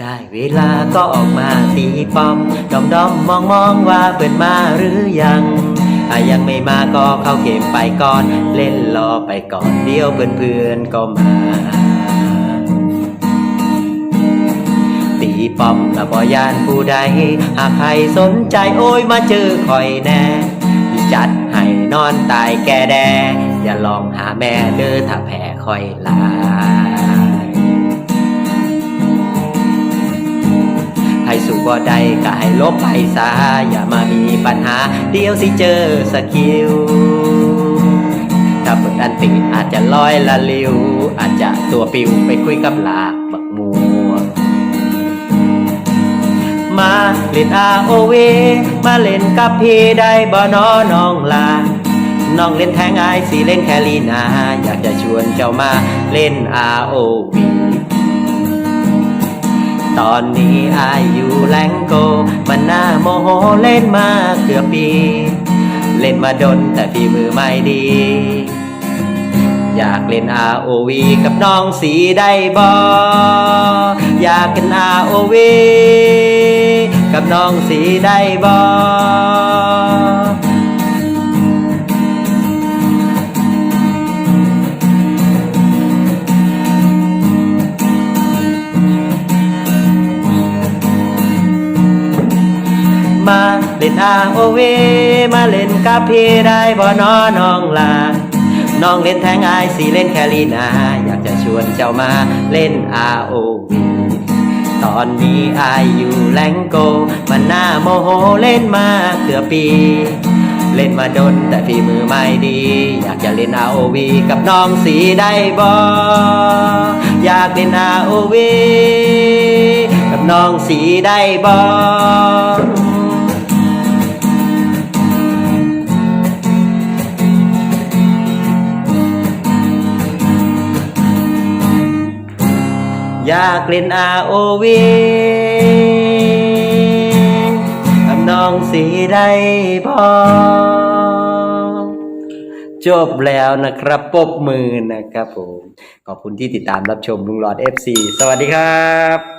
ได้เวลาก็ออกมาตีป้อมดอมดอมมองมองว่าเปิดมาหรือยังถ้ายังไม่มาก็เข้าเกมไปก่อน เล่นรอไปก่อนเดี๋ยวเพื่อนเพื่อนๆก็มา ตีป้อมละบ่ยานผู้ใด หากใครสนใจโอ้ยมาเจอคอยแน่ จัดให้นอนตายแกแด อย่าลองหาแม่เด้อถ้าแพ้คอยลา บ่ได้ก็ให้ลบไปซะอย่ามามีปัญหา เดี๋ยวสิเจอสกิลถ้าเปิดอันติอาจจะลอยละลิว อาจจะตัวปิวไปคุยกับลากบักมัว มาเล่น ROV มาเล่นกับพี่ได้บ่นอน้องลาน้องเล่นแทงไอสีเล่นแคลีนา อยากจะชวนเจ้ามาเล่น ROV ตอนนี้อายอยู่แลงโก มันน่าโมโหเล่นมาเกือบปี เล่นมาดนแต่ฝีมือไม่ดี อยากเล่น ROV กับน้องสีได้บ่อยากเล่น ROV กับน้องสีได้บ่ มาเล่น ROV มาเล่นกับพี่ได้บ่น้อน้องลาน้องเล่นแทงไอายสีเล่นแคลีนาอยากจะชวนเจ้ามาเล่น ROV ตอนนี้อายอยู่แลงโก มันน่าโมโหเล่นมาเกือบปี เล่นมาดนแต่ฝีมือไม่ดี อยากจะเล่น ROV กับน้องสีได้บ่อยากเล่น ROV กับน้องสีได้บ่อ อยากเล่นอาโอวีทำนองสีได้พอจบแล้วนะครับปบมือนะครับผม ขอบคุณที่ติดตามรับชมลุงหลอด FC สวัสดีครับ